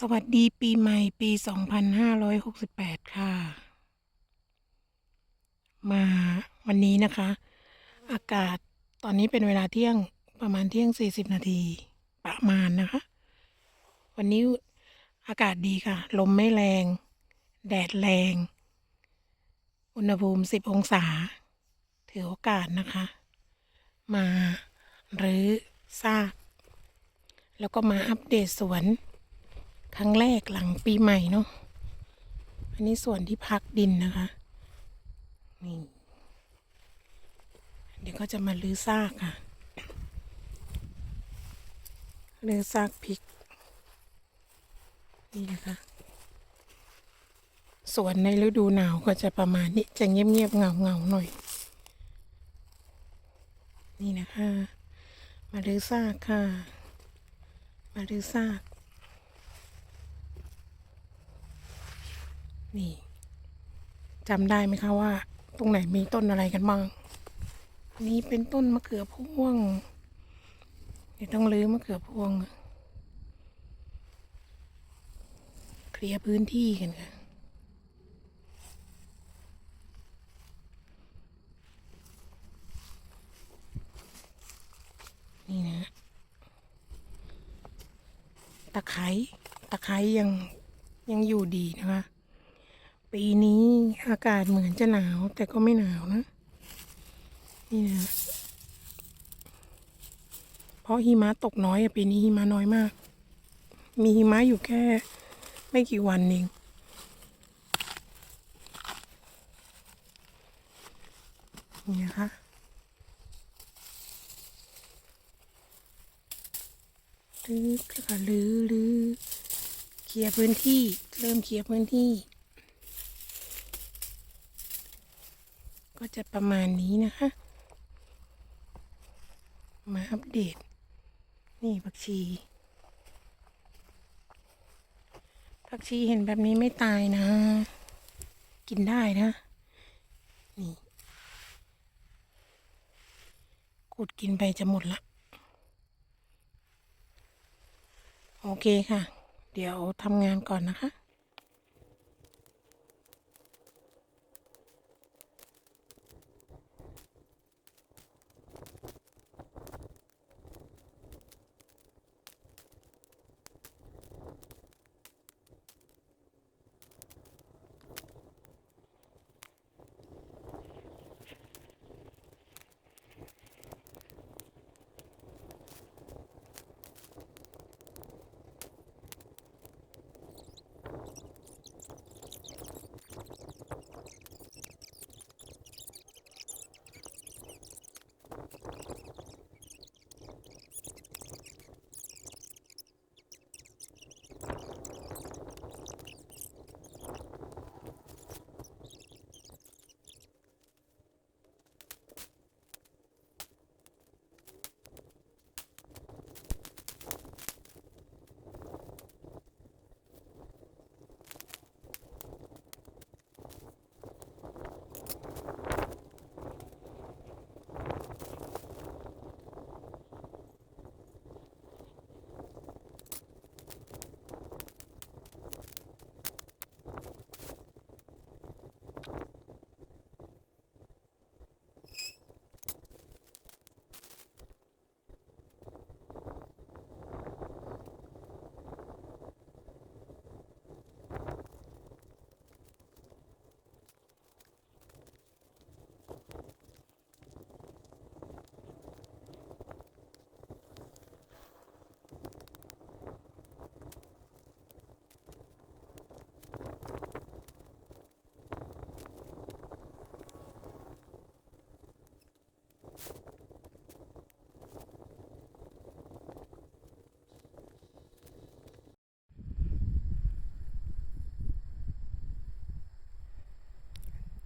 สวัสดีปีใหม่ปี 2568 ค่ะ มาวันนี้นะคะ อากาศตอนนี้เป็นเวลาเที่ยงประมาณเที่ยง 40 นาทีประมาณนะคะ วันนี้อากาศดีค่ะ ลมไม่แรง แดดแรง อุณหภูมิ 10 องศา ถือโอกาสนะคะ มาหรือซาก แล้วก็มาอัปเดตสวน ครั้งแรกหลังปีใหม่เนาะอันนี้ส่วนที่พักดินนะคะนี่เดี๋ยวก็จะมาลื้อซากค่ะลื้อซากพริก นี่นะคะสวนในฤดูหนาวก็จะประมาณนี้จะเงียบๆเงาๆหน่อย นี่นะคะ มาลื้อซากค่ะ มาลื้อซาก นี่จำได้ไหมคะว่า ตรงไหนมีต้นอะไรกันบ้าง นี่เป็นต้นมะเขือพวงเดี๋ยวต้องรื้อมะเขือพวง เคลียร์พื้นที่กันค่ะนี่นะตะไคร้ตะไคร้ยังยังอยู่ดีนะคะ ปีนี้อากาศเหมือนจะหนาว แต่ก็ไม่หนาวนะ นี่นะ เพราะหิมะตกน้อยอะปีนี้หิมะน้อยมาก มีหิมะอยู่แค่ ไม่กี่วันเองนี่นะคะลื้อค่ะลื้อลื้อเคลียร์พื้นที่ เริ่มเคลียร์พื้นที่ ก็จะประมาณนี้นะคะ มาอัปเดต นี่ผักชีผักชีเห็นแบบนี้ไม่ตายนะ กินได้นะ นี่ขุดกินไปจะหมดละ โอเคค่ะ เดี๋ยวทำงานก่อนนะคะ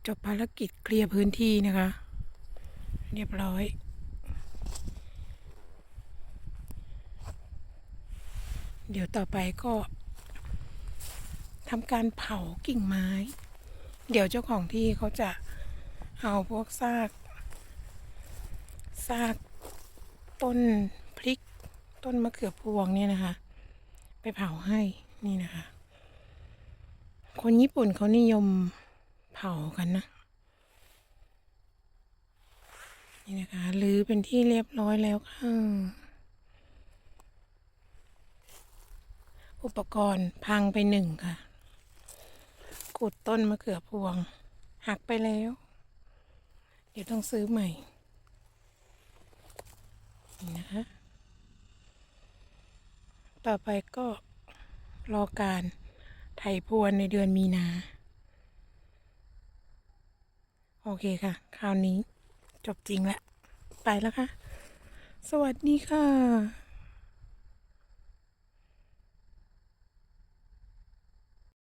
จบภารกิจเคลียร์พื้นที่นะคะ เรียบร้อยเดี๋ยวต่อไปก็ทำการเผากิ่งไม้ เดี๋ยวเจ้าของที่เขาจะเอาพวกซากซากต้นพริก ต้นมะเขือพวงเนี่ยนะคะ ไปเผาให้นี่นะคะ คนญี่ปุ่นเขานิยม เผากันนะ นี่นะคะหรือเป็นที่เรียบร้อยแล้วค่ะ อุปกรณ์พังไปหนึ่งค่ะขุดต้นมะเขือพวง หักไปแล้ว เดี๋ยวต้องซื้อใหม่ นี่นะคะ ต่อไปก็รอการไถพรวนในเดือนมีนา โอเคค่ะ คราวนี้จบจริงแล้ว ไปแล้วค่ะ สวัสดีค่ะ